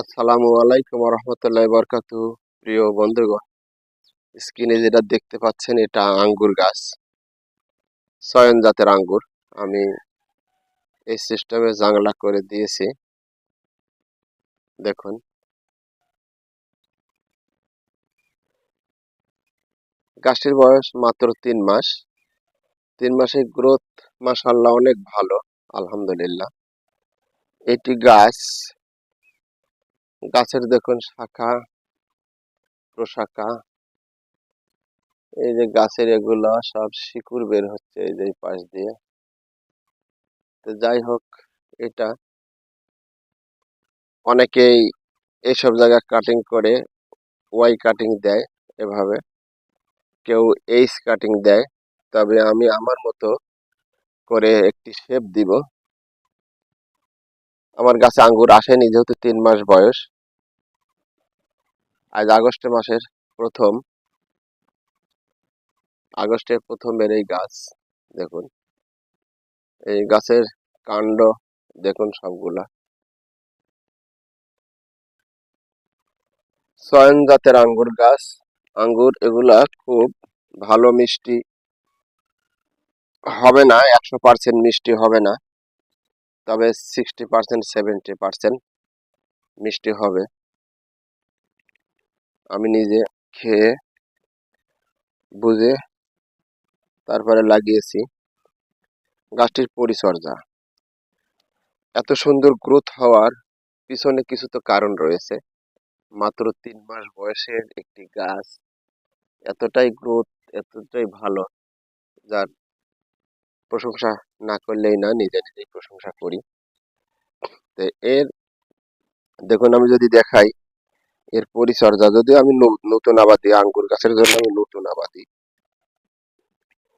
আসসালামু আলাইকুম রহমতুল্লাহ বরকাত প্রিয় বন্ধুগণ স্ক্রিনে যেটা দেখতে পাচ্ছেন, এটা আঙ্গুর গাছ। সয়ন জাতের আঙ্গুর। আমি এই সিস্টেমে জাংলা করে দিয়েছি। দেখুন। গাছটির বয়স মাত্র তিন মাস। তিন মাসের গ্রোথ মাসাল্লাহ অনেক ভালো, আলহামদুলিল্লাহ। এটি গাছ গাছের দেখুন শাখা, প্রশাখা। এই যে গাছের এগুলা সব শিকড় বের হচ্ছে এই যে পাশ দিয়ে। তো যাই হোক, এটা অনেকেই এইসব জায়গা কাটিং করে ওয়াই কাটিং দেয় এভাবে। কেউ এইচ কাটিং দেয়, তবে আমি আমার মতো করে একটি শেপ দিব। আমার গাছে আঙ্গুর আসেনি যেহেতু তিন মাস বয়স। আজ আগস্ট মাসের প্রথম, আগস্টের প্রথমের এই গাছ, দেখুন। এই গাছের কাণ্ড, দেখুন সবগুলা। সয়ন জাতের আঙ্গুর গাছ, আঙ্গুর এগুলা খুব ভালো মিষ্টি হবে না, একশো পার্সেন্ট মিষ্টি হবে না, তবে সিক্সটি পার্সেন্ট সেভেন্টি পার্সেন্ট মিষ্টি হবে। আমি নিজে খেয়ে বুঝে তারপরে লাগিয়েছি গাছটির পরিচর্যা। এত সুন্দর গ্রোথ হওয়ার পিছনে কিছু তো কারণ রয়েছে। মাত্র তিন মাস বয়সের একটি গাছ, এতটাই গ্রোথ এতটাই ভালো যার প্রশংসা না করলেই না, নিজে নিজেই প্রশংসা করি। তো এর, দেখুন আমি যদি দেখাই এর পরিচর্যা যদি আমি নতুন আবাদি, আঙ্গুর গাছের জন্য আমি নতুন আবাদি।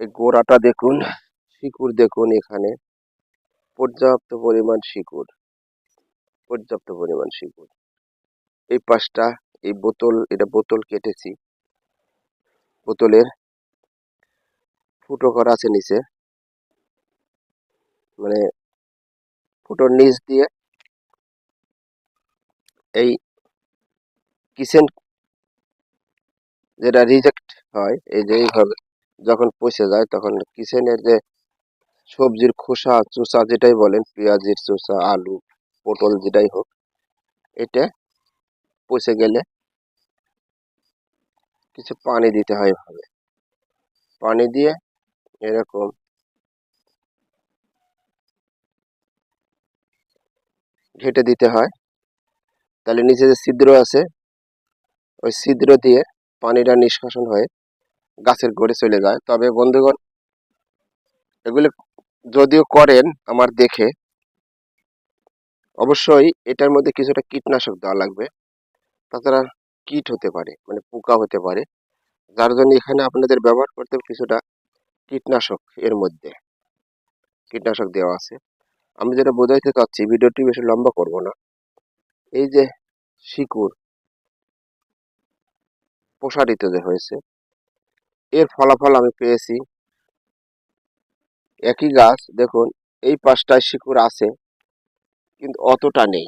এই গোড়াটা দেখুন, শিকড় দেখুন এখানে। পর্যাপ্ত পরিমাণ শিকড়, পর্যাপ্ত পরিমাণ শিকড়। এই পাশটা, এই বোতল, এটা বোতল কেটেছি। বোতলের ফুটো করা আছে নিচে। মানে ফুটোর নিচ দিয়ে এই কিচেন যেটা রিজেক্ট হয়, এই যে এইভাবে যখন পচে যায় তখন কিচেনের যে সবজির খোসা, চোষা যেটাই বলেন, পেঁয়াজের চোষা, আলু, পটল যেটাই হোক, এটা পচে গেলে কিছু পানি দিতে হয় এভাবে। পানি দিয়ে এরকম ঘেটে দিতে হয়। তাহলে নিচে যে ছিদ্র আছে ওই ছিদ্র দিয়ে পানিটা নিষ্কাশন হয়ে গাছের গোড়ে চলে যায়। তবে বন্ধুগণ, এগুলো যদিও করেন আমার দেখে, অবশ্যই এটার মধ্যে কিছুটা কীটনাশক দেওয়া লাগবে। তাছাড়া কীট হতে পারে মানে পোকা হতে পারে, যার জন্য এখানে আপনাদের ব্যবহার করতে কিছুটা কীটনাশক এর মধ্যে। কীটনাশক দেওয়া আছে। আমি যেটা বোঝাইতে চাচ্ছি, ভিডিওটি বেশি লম্বা করব না। এই যে শিকুর প্রসারিত যে হয়েছে, এর ফলাফল আমি পেয়েছি। একই গাছ, দেখুন, এই পাশটায় শিকড় আছে, কিন্তু অতটা নেই।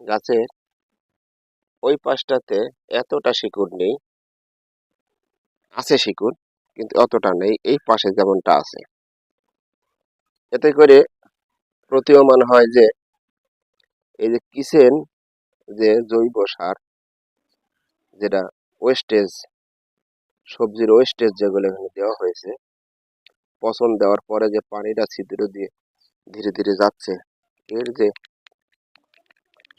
গাছের ওই পাশটাতে এতটা শিকড় নেই, আছে শিকুর কিন্তু অতটা নেই, এই পাশে যেমনটা আছে। এতে করে প্রতীয়মান হয় যে, এই যে কিচেন যে জৈব সার, যেটা ওয়েস্টেজ সবজির ওয়েস্টেজ যেগুলো এখানে দেওয়া হয়েছে, পচন দেওয়ার পরে যে পানিটা ছিদ্র দিয়ে ধীরে ধীরে যাচ্ছে, এর যে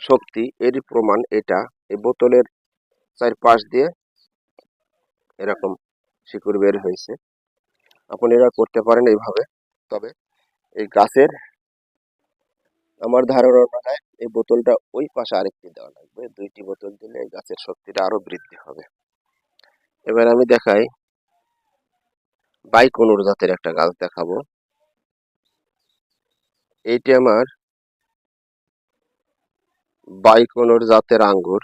শক্তি, এরই প্রমাণ এটা। এই বোতলের চারপাশ দিয়ে এরকম শিকড় বের হয়েছে। আপনি এরা করতে পারেন এইভাবে। তবে এই গাছের আমার ধারণা অনুযায়ী এই বোতলটা ওই পাশে আরেকটি দেওয়া লাগবে। দুইটি বোতল দিলে গাছের শক্তিটা আরও বৃদ্ধি হবে। এবার আমি দেখাই বাইকনুর জাতের একটা গাছ দেখাবো। এইটি আমার বাইকনুর জাতের আঙ্গুর।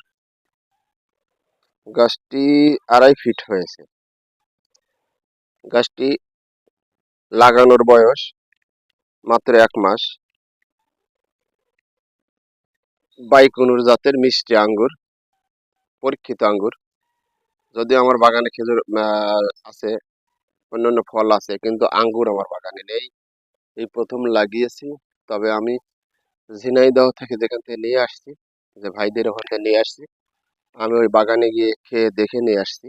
গাছটি আড়াই ফিট হয়েছে। গাছটি লাগানোর বয়স মাত্র এক মাস। বাইকুনুর জাতের মিষ্টি আঙ্গুর, পরীক্ষিত আঙ্গুর। যদিও আমার বাগানে খেজুর আছে, অন্যান্য ফল আছে, কিন্তু আঙ্গুর আমার বাগানে নেই। এই প্রথম লাগিয়েছি, তবে আমি ঝিনাইদহ থেকে যেখান থেকে নিয়ে আসছি, যে ভাইদের ওখান থেকে নিয়ে আসছি, আমি ওই বাগানে গিয়ে খেয়ে দেখে নিয়ে আসছি।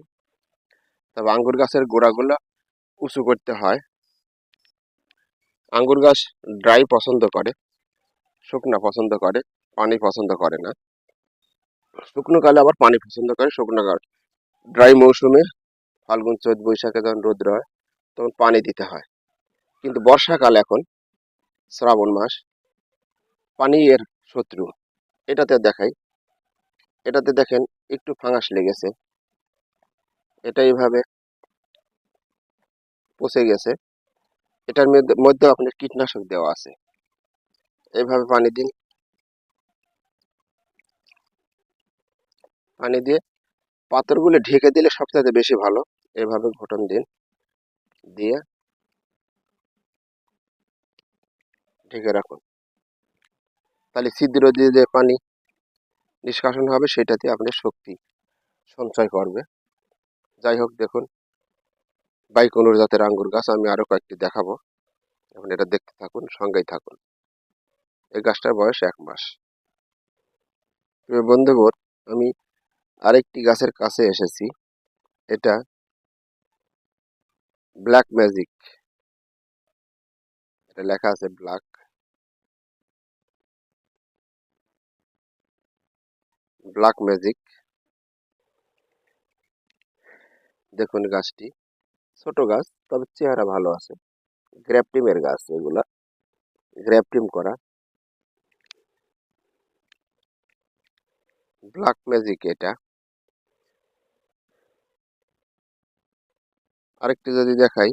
তবে আঙ্গুর গাছের গোড়াগুলো উঁচু করতে হয়। আঙ্গুর গাছ ড্রাই পছন্দ করে, শুকনা পছন্দ করে। পানি পছন্দ করে না। শুকনো কালে আবার পানি পছন্দ করে, শুকনো কাল। ড্রাই মৌসুমে ফাল্গুন, চৈত, বৈশাখে যখন রোদ্র হয়, তখন পানি দিতে হয়। কিন্তু বর্ষাকাল এখন, শ্রাবণ মাস, পানি এর শত্রু। এটাতে দেখাই, এটাতে দেখেন একটু ফাঙাস লেগেছে। এটা এইভাবে পচে গেছে। এটার মধ্যে আপনার কীটনাশক দেওয়া আছে। এইভাবে পানি দিন। পানি দিয়ে পাথরগুলো ঢেকে দিলে সবচেয়ে বেশি ভালো। এভাবে ঘটন দিন। দিয়ে ঢেকে রাখুন। তাহলে ছিদ্র দিয়ে যে পানি নিষ্কাশন হবে, সেটাতে আপনার শক্তি সঞ্চয় করবে। যাই হোক, দেখুন, বাইকনুর জাতের আঙ্গুর গাছ, আমি আরও কয়েকটি দেখাবো। এখন এটা দেখতে থাকুন, সঙ্গেই থাকুন। এই গাছটার বয়স এক মাস। বন্ধুগণ আমি আরেকটি গাছের কাছে এসেছি। এটা ব্ল্যাক ম্যাজিক এটা লেখা আছে ব্ল্যাক ব্ল্যাক ম্যাজিক দেখুন গাছটি। ছোট গাছ, তবে চেহারা ভালো আছে। গ্র্যাপটিমের গাছ এগুলা। গ্র্যাপটিম করা। ব্ল্যাক ম্যাজিক এটা। আরেকটি যদি দেখাই,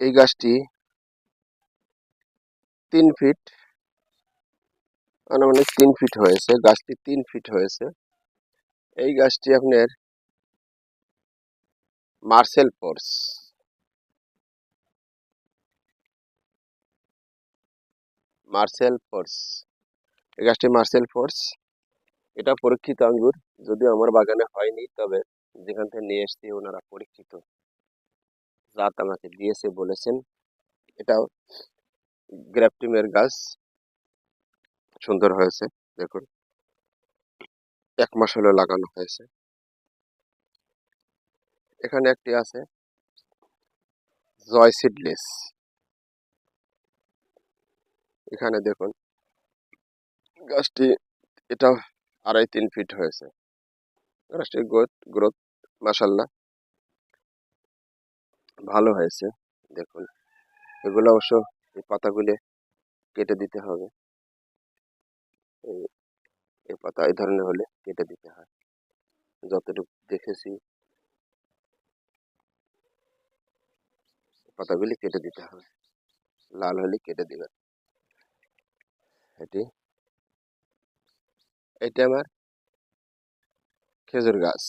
এই গাছটি তিন ফিট, আনুমানিক তিন ফিট হয়েছে, গাছটি তিন ফিট হয়েছে। এই গাছটি আপনার মার্সেল ফোর্স মার্সেল ফোর্স এই গাছটি মার্সেল ফোর্স এটা পরীক্ষিত আঙ্গুর, যদিও আমার বাগানে হয়নি, তবে যেখান থেকে নিয়ে এসছি ওনারা পরীক্ষিত। জাত আমাকে দিয়েছে, বলেছেন, এটাও গ্রাফটিমের গাছ। সুন্দর হয়েছে, দেখুন। এক মাস হলো লাগানো হয়েছে। এখানে একটি আছে, জয় সিডলেস। এখানে দেখুন, গাছটি এটা আড়াই তিন ফিট হয়েছে। গাছটির গ্রোথ গ্রোথ মাসাল্লাহ ভালো হয়েছে, দেখুন। এগুলো অবশ্য এই পাতাগুলি কেটে দিতে হবে। এই পাতা এই ধরনের হলে কেটে দিতে হয়। যতটুকু দেখেছি, পাতাগুলি কেটে দিতে হবে। লাল হলে কেটে দিবেন। এটি, এটা আমার খেজুর গাছ।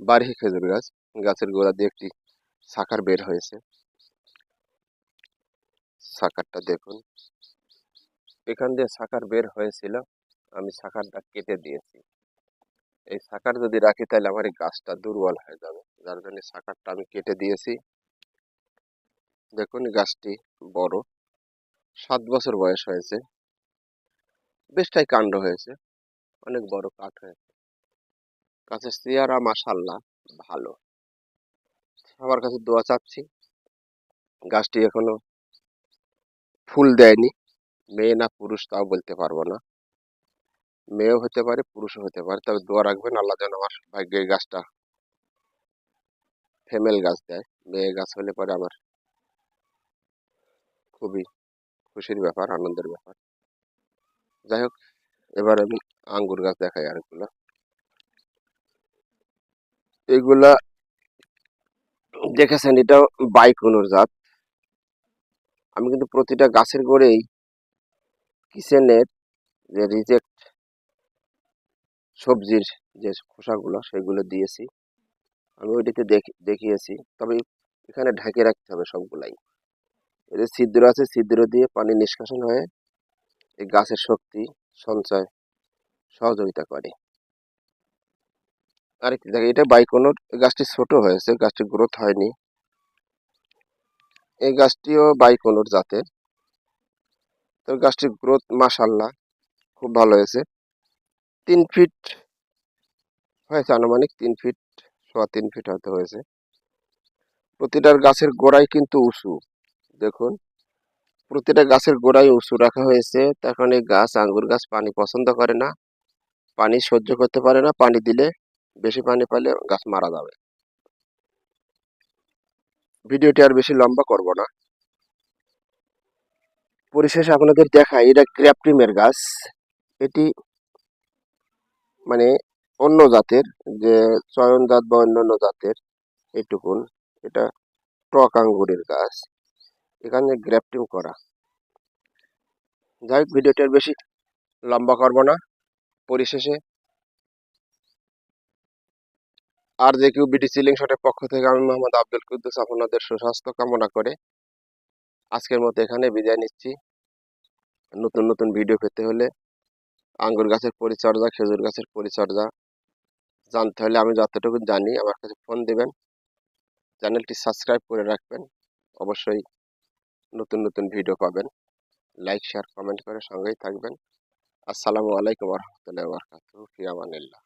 বাড়ি খেজুর গাছ। গাছের গোড়া দিয়ে একটি শাখার বের হয়েছে। শাখারটা দেখুন। এখান দিয়ে শাখার বের হয়েছিল। আমি শাখারটা কেটে দিয়েছি। এই শাখার যদি রাখি তাহলে আমার এই গাছটা দুর্বল হয়ে যাবে। যার জন্য শাখারটা আমি কেটে দিয়েছি। দেখুন গাছটি বড়। সাত বছর বয়স হয়েছে। বেশটাই কাণ্ড হয়েছে। অনেক বড় কাঠ হয়েছে গাছের চেয়ারা মাসাল্লাহ ভালো। সবার কাছে দোয়া চাচ্ছি। গাছটি এখনও ফুল দেয়নি। মেয়ে না পুরুষ তাও বলতে পারব না। মেয়েও হতে পারে, পুরুষও হতে পারে। তবে দোয়া রাখবেন, আল্লাহ যেন আমার ভাগ্যে গাছটা ফেমেল গাছ দেয়। মেয়ে গাছ হলে পরে আমার খুবই খুশির ব্যাপার, আনন্দের ব্যাপার। যাই হোক, এবার আমি আঙ্গুর গাছ দেখায় আরেকগুলা। এগুলা দেখেছেন এটাও বাইকুনুর জাত। আমি কিন্তু প্রতিটা গাছের গড়েই কিচেনের যে রিজেক্ট সবজির যে খোসাগুলো, সেগুলো দিয়েছি। আমি ওইটিতে দেখিয়েছি। তবে এখানে ঢেকে রাখতে হবে সবগুলাই। এদের ছিদ্র আছে, ছিদ্র দিয়ে পানি নিষ্কাশন হয়ে এই গাছের শক্তি সঞ্চয় সহযোগিতা করে। আরেকটি দেখো এটা বাইকোনোর গাছটি ছোট হয়েছে গাছটি গ্রোথ হয়নি। এই গাছটিও বাইকোনোর জাতের। তো গাছটির গ্রোথ মাসাল্লাহ খুব ভালো হয়েছে। তিন ফিট হয়েছে আনুমানিক, তিন ফিট, সোয়া তিন ফিট হয়তো হয়েছে। প্রতিটার গাছের গোড়ায় কিন্তু উঁচু, দেখুন। প্রতিটা গাছের গোড়ায় উঁচু রাখা হয়েছে কারণে এই গাছ, আঙ্গুর গাছ পানি পছন্দ করে না। পানি সহ্য করতে পারে না, পানি দিলে বেশি পানি পেলে গাছ মারা যাবে। ভিডিওটি আর বেশি লম্বা করব না। পরিশেষে আপনাদের দেখাই, এটা ক্র্যাপটিমের গাছ। এটি মানে অন্য জাতের, যে চয়ন জাত বা অন্যান্য জাতের এইটুকুন। এটা টক আঙ্গুরের গাছ। এখানে গ্রাফটিং করা। যাই হোক, ভিডিওটি আর বেশি লম্বা করব না। পরিশেষে। আর যে কেউ বিটি সিলিং শটের পক্ষ থেকে আমি মোহাম্মদ আব্দুল কুদ্দুস আপনাদের সুস্বাস্থ্য কামনা করে আজকের মতো এখানে বিদায় নিচ্ছি। নতুন নতুন ভিডিও পেতে হলে আঙ্গুর গাছের পরিচর্যা, খেজুর গাছের পরিচর্যা জানতে হলে আমি যতটুকু জানি আমার কাছে ফোন দিবেন। চ্যানেলটি সাবস্ক্রাইব করে রাখবেন। অবশ্যই নতুন নতুন ভিডিও পাবেন। লাইক শেয়ার কমেন্ট করে সঙ্গেই থাকবেন। আসসালামু আলাইকুম রহমতুল্লাহ বরকাত ফি আমানিল্লাহ